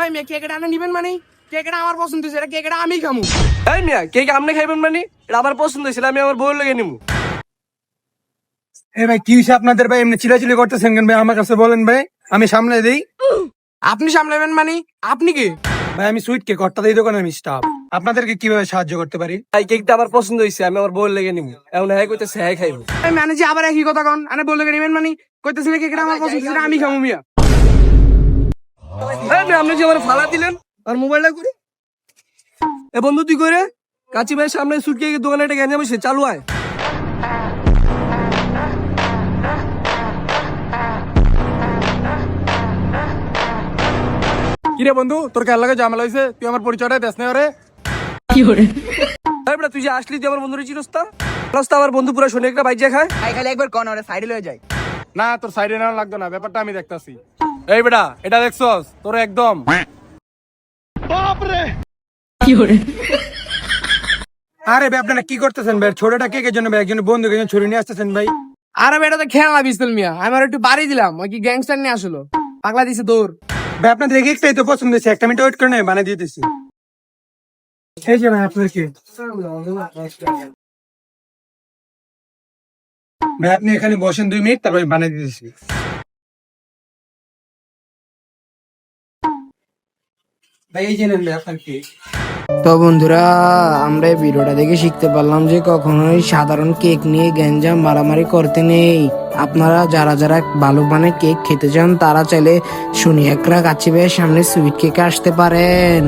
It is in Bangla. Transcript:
ভাই মেয়ে কেকটা আনে নিবেন মানে? কেকটা আমার পছন্দ হয়েছে এটা কেকটা আমি খামু। এই মিয়া কেক আপনি খাইবেন মানে? এটা আমার পছন্দ হয়েছিল আমি আমার বউয়ের লেগে নিবো এ ভাই কি হয়েছে আপনাদের ভাই? এমনি চিলাচিলি করতেছেন কেন ভাই? আমার কাছে বলেন ভাই আমি সামলে দিই। আপনি সামলাবেন মানে? আপনি কি? ভাই আমি সুইট কেক অট্টা দিই দোকানে আমি স্টাফ আপনাদেরকে কীভাবে সাহায্য করতে পারি? এই কেকটা আমার পছন্দ হয়েছে আমি আমার বউয়ের লেগে নিবো এখন হ্যাঁ কইতেছে হ্যাঁ খাইবো। ভাই ম্যানেজি আবার একই কথা কন? আনে বললে নিবেন মানে? কইতেছিল কেকটা আমার পছন্দ হয়েছে আমি খামু মিয়া। আপনি যে আমার ফালা দিলেন আর মোবাইলটা করে। এ বন্ধু তুই করে কাচি ভাই সামনে সুট কেকের দোকানে একটা গ্যাঞ্জাম হয়েছে চালু আয়। কিরে বন্ধু তোর খেয়াল লাগে জামাল হয়েছে? তুই আমার পরিচয়টা দেশ নেই রে এই বেটা, তুই যে আসলি তুই আমার বন্ধুর চিরস্তা রাস্তা আমার বন্ধু পুরো শনি একটা বাইজা খায়। খালি একবার কন ওরে সাইডে লয়ে যায় না তোর সাইডে নেওয়া লাগতো না ব্যাপারটা আমি দেখতাছি। এই বেটা এটা দেখছস? তোর একদম। আরে ভাই আপনারা কি করতেছেন ভাই? ছোটটা কে কে জন্য ভাই? একজন বন্ধুকে জন্য ছুরি নিয়ে আসতেছেন ভাই? আরে বেটা তো খেলা বিস্তল মিয়া। আমি আর একটু বাড়ি দিলাম ওই কি গ্যাংস্টার নিয়ে আসলো? পাগলা দিছে দৌড় ভাই আপনাদের একটাই তো পছন্দ হয়েছে। একটা মিনিট ওয়েট করে নেই বানিয়ে দিতেছি। এই যে ভাই আপনার কেক ভাই আপনি এখানে বসেন দুই মিনিট তারপর বানিয়ে দিতেছি। তো বন্ধুরা, আমরা এই ভিডিওটা দেখে শিখতে পারলাম যে কখনোই সাধারণ কেক নিয়ে গ্যাঞ্জাম মারামারি করতে নেই। আপনারা যারা যারা ভালো মানে কেক খেতে চান, তারা চাইলে শনি একরা কাছি ভাইয়ের সামনে সুইট কেকে আসতে পারেন।